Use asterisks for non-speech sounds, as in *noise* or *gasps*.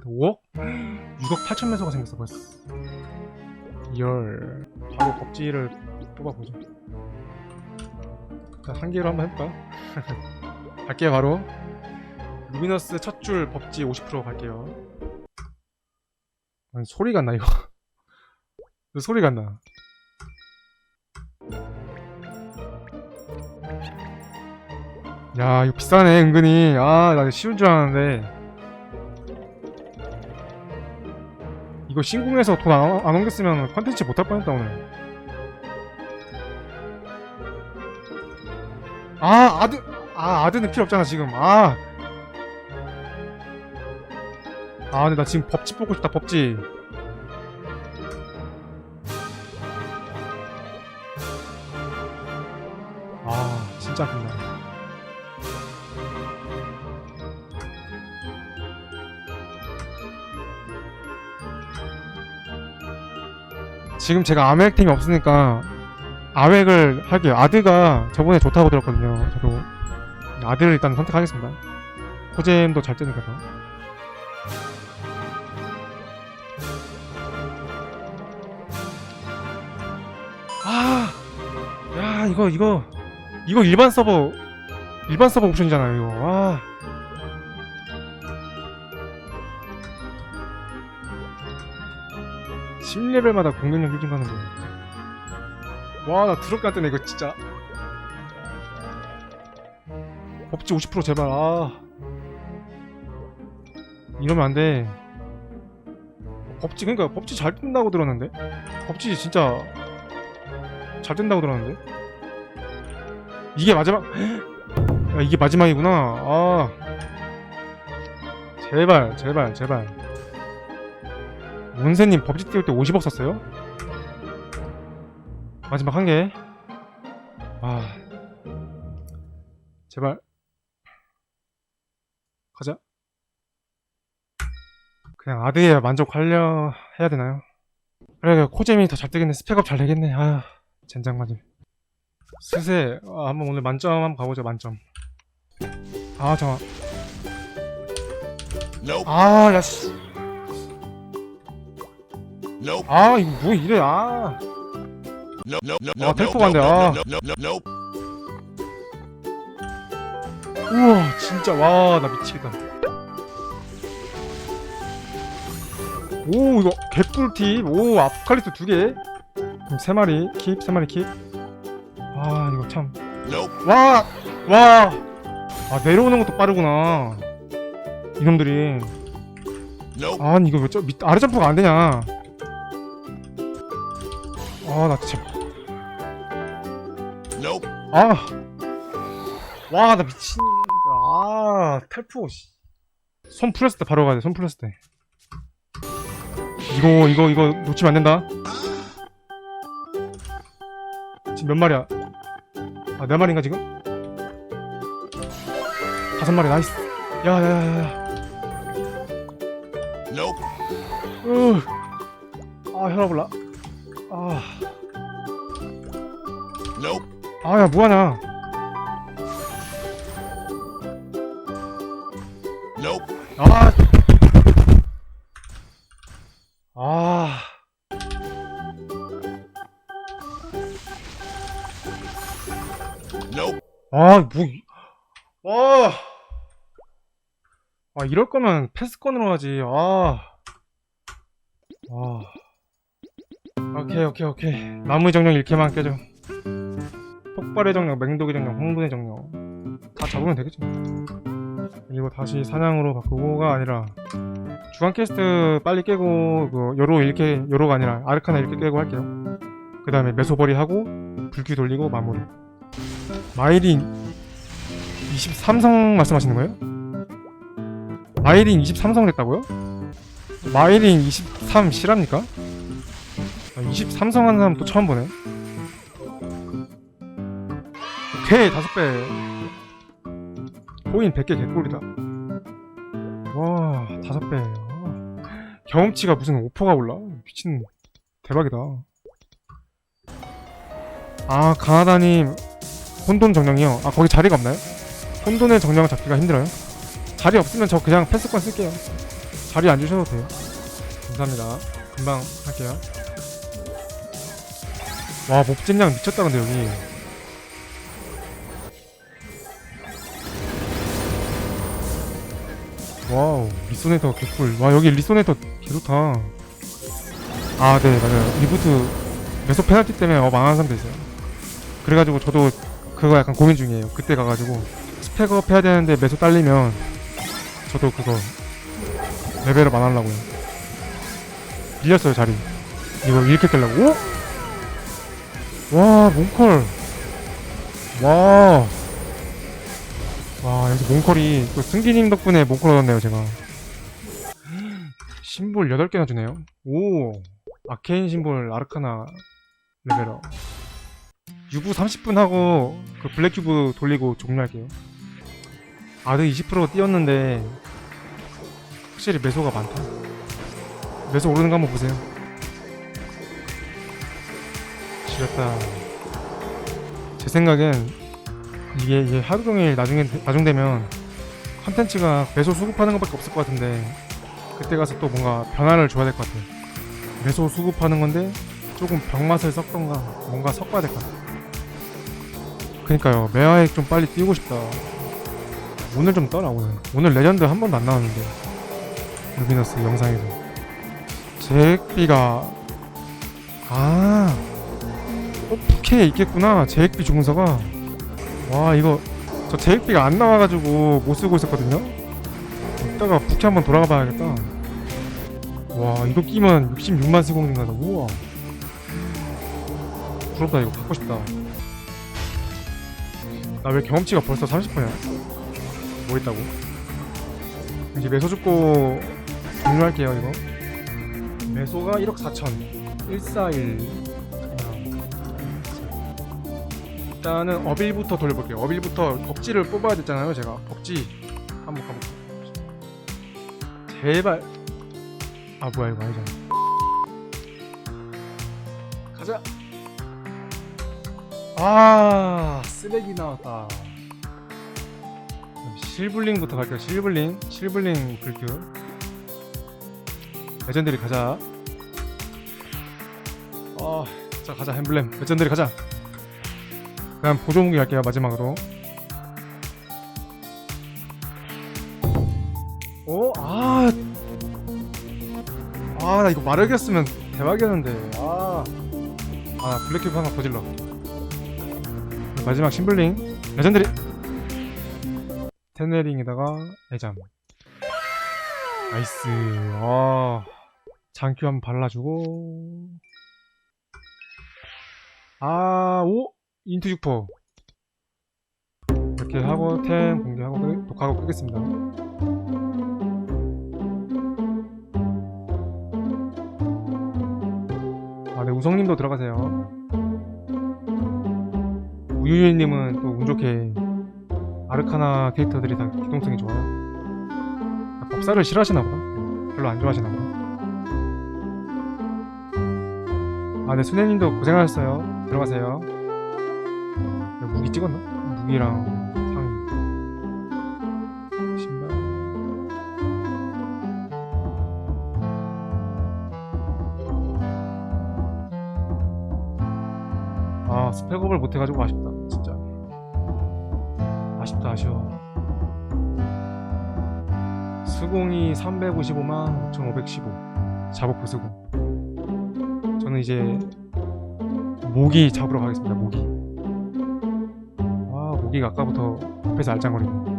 5억? 6억 8천 매소가 생겼어 벌써. 열. 바로 법지를 뽑아보죠. 자 한 개로 한번 해볼까요? *laughs* 갈게요 바로. 루미너스 첫 줄 법지 50% 갈게요. 아니 소리가 안나 이거? *laughs* 왜 소리가 안나? 야 이거 비싸네 은근히. 아 나 쉬운 줄 알았는데 이거 신궁에서 돈 안 안 옮겼으면 컨텐츠 못할 뻔했다 오늘 아 아드 아 아드는 필요 없잖아 지금 아 아, 근데 나 지금 법지 뽑고 싶다, 법지. 아, 진짜 아깝네. 지금 제가 아메렉템이 없으니까 아웩을 할게요. 아드가 저번에 좋다고 들었거든요. 저도 아드를 일단 선택하겠습니다. 호잼도 잘 뜨니까 더. 아, 야 이거 이거 이거 일반 서버 일반 서버 옵션이잖아요. 이거. 아. 십 레벨마다 공격력 일증 가는 거. 와, 나 드럽게 안 뜨네 이거 진짜. 법지 50% 제발. 아. 이러면 안 돼. 법지 그러니까 법지 잘 뜬다고 들었는데. 법지 진짜 잘 뜬다고 들었는데 이게 마지막 야 이게 마지막이구나 아 제발 제발 제발 문세님 법지 띄울 때 50억 썼어요? 마지막 한 개 아 제발 가자 그냥 아드에 만족하려 해야 되나요? 그래 코잼이 더잘 뜨겠네 스펙업 잘 되겠네 아휴 젠장 맞음. 스세 아, 한번 오늘 만점 한번 가보자 만점. 아 잠깐. Nope. 아 야 씨. 아 이거 뭐 이래 아. 아. 텔포. 간대, 아. 우와 진짜 와 나 미치겠다. 오 이거 개꿀팁 오 아포칼립스 두 개. 그럼 세 마리 킵, 세 마리 킵. 아 이거 참. 와! 와! 아 내려오는 것도 빠르구나. 이놈들이. 아니 이거 왜 저, 밑, 아래 점프가 안 되냐 아나 진짜. Nope. 아와 나 미친. 아 탈포 씨. 손 풀렸을 때 바로 가야 돼 손 풀렸을 때. 이거 이거 이거 놓치면 안 된다. 지금 몇 마리야? 아 네 마리인가 지금? 다섯 마리 나이스. 야 야 야야. Nope. 으. 아 혈압 올라 아. 아야 Nope. 아. 아. 아, 뭐, 이- 와. 아, 이럴 거면 패스권으로 하지, 아. 아. 오케이, 오케이, 오케이. 나무의 정령 1캐만 깨져. 폭발의 정령, 맹독의 정령, 홍분의 정령. 다 잡으면 되겠지. 그리고 다시 사냥으로 바꾸고가 아니라, 주간 퀘스트 빨리 깨고, 그, 요로 1캐, 요로가 아니라, 아르카나 1캐 깨고 할게요. 그 다음에 메소버리 하고, 불귀 돌리고 마무리. 마이린 23성 말씀하시는 거예요? 마이린 23성 됐다고요? 마이린 23 실합니까? 아, 23성 하는 사람 또 처음 보네. 오케이, 다섯 배. 코인 100개 개꿀이다. 와, 다섯 배. 아, 경험치가 무슨 5%가 올라? 미친, 대박이다. 아, 가나다님, 혼돈 정령이요. 아 거기 자리가 없나요? 혼돈의 정령 잡기가 힘들어요. 자리 없으면 저 그냥 패스권 쓸게요. 자리 안 주셔도 돼요. 감사합니다. 금방 할게요. 와, 몹진량 미쳤다, 근데 여기. 와우, 리소네이터 개꿀. 와, 여기 리소네이터 개좋다. 아, 네, 맞아요. 리부트 매소 페널티 때문에 어, 망한 사람도 있어요. 그래가지고 저도 그거 약간 고민 중이에요. 그때 가가지고 스펙업 해야 되는데 매소 딸리면 저도 그거 레벨업 안 하려고요. 밀렸어요, 자리. 이거 이렇게 깨려고? 오? 와, 몽컬. 와. 와, 여기서 몽컬이 또 승기님 덕분에 몽컬 얻었네요, 제가. *gasps* 심볼 8개나 주네요. 오. 아케인 심볼 아르카나 레벨업. 유부 30분 하고 그 블랙 큐브 돌리고 종료할게요. 아드 20% 뛰었는데 확실히 매소가 많다. 매소 오르는 거 한번 보세요. 지렸다. 제 생각엔 이게, 이게 하루 종일 나중에 나중 되면 컨텐츠가 매소 수급하는 것밖에 없을 것 같은데 그때 가서 또 뭔가 변화를 줘야 될 것 같아요. 매소 수급하는 건데 조금 병맛을 섞던가 뭔가 섞어야 될 것 같아요. 그니까요 매화액 좀 빨리 띄우고 싶다. 오늘 좀 떠라 오늘. 오늘 레전드 한 번도 안 나왔는데 루미너스 영상에서 제액비가 아 어, 푸케에 있겠구나 제액비 중서가. 와 이거 저 제액비가 안 나와가지고 못 쓰고 있었거든요. 이따가 부캐 한번 돌아가 봐야겠다. 와 이거 끼면 66만 쓰공인가다. 우와. 부럽다 이거 갖고 싶다. 나 왜 경험치가 벌써 30%야? 뭐 있다고? 이제 매소 죽고 종료할게요 이거. 매소가 1억 4천. 141 일단은 어빌부터 돌려볼게요. 어빌부터 덕지를 뽑아야 됐잖아요 제가. 덕지 한번 가볼게요. 제발. 아 뭐야 이거 아니잖아. 가자. 아 쓰레기 나왔다. 실블링부터 갈게요 실블링. 실블링 불큐. 레전드리 가자. 어, 자 가자 엠블렘. 레전드리 가자 그냥 보조 무기 갈게요 마지막으로 오, 아, 아, 나 이거 마르겠으면 대박이었는데. 아, 아, 블랙큐브 하나 더 질러. 마지막 심블링, 레전드리. 테네링에다가 애잠. 나이스. 아, 장큐 한번 발라주고. 아, 오, 인투 6퍼. 이렇게 하고 템 공개하고 끄- 독하고 끄겠습니다. 아, 네, 우성님도 들어가세요. 우유유님은 또 운 좋게 아르카나 캐릭터들이 다 기동성이 좋아요. 아, 법사를 싫어하시나 보다. 별로 안 좋아하시나 보다. 아, 네, 수네님도 고생하셨어요. 들어가세요. 야, 무기 찍었나? 무기랑 상의. 신발. 아 스펙업을 못해가지고 아쉽다 진짜 아쉽다 아쉬워 수공이 355만 5515 자복부 수공 저는 이제 모기 잡으러 가겠습니다 모기 아 모기가 아까부터 앞에서 알짱거리네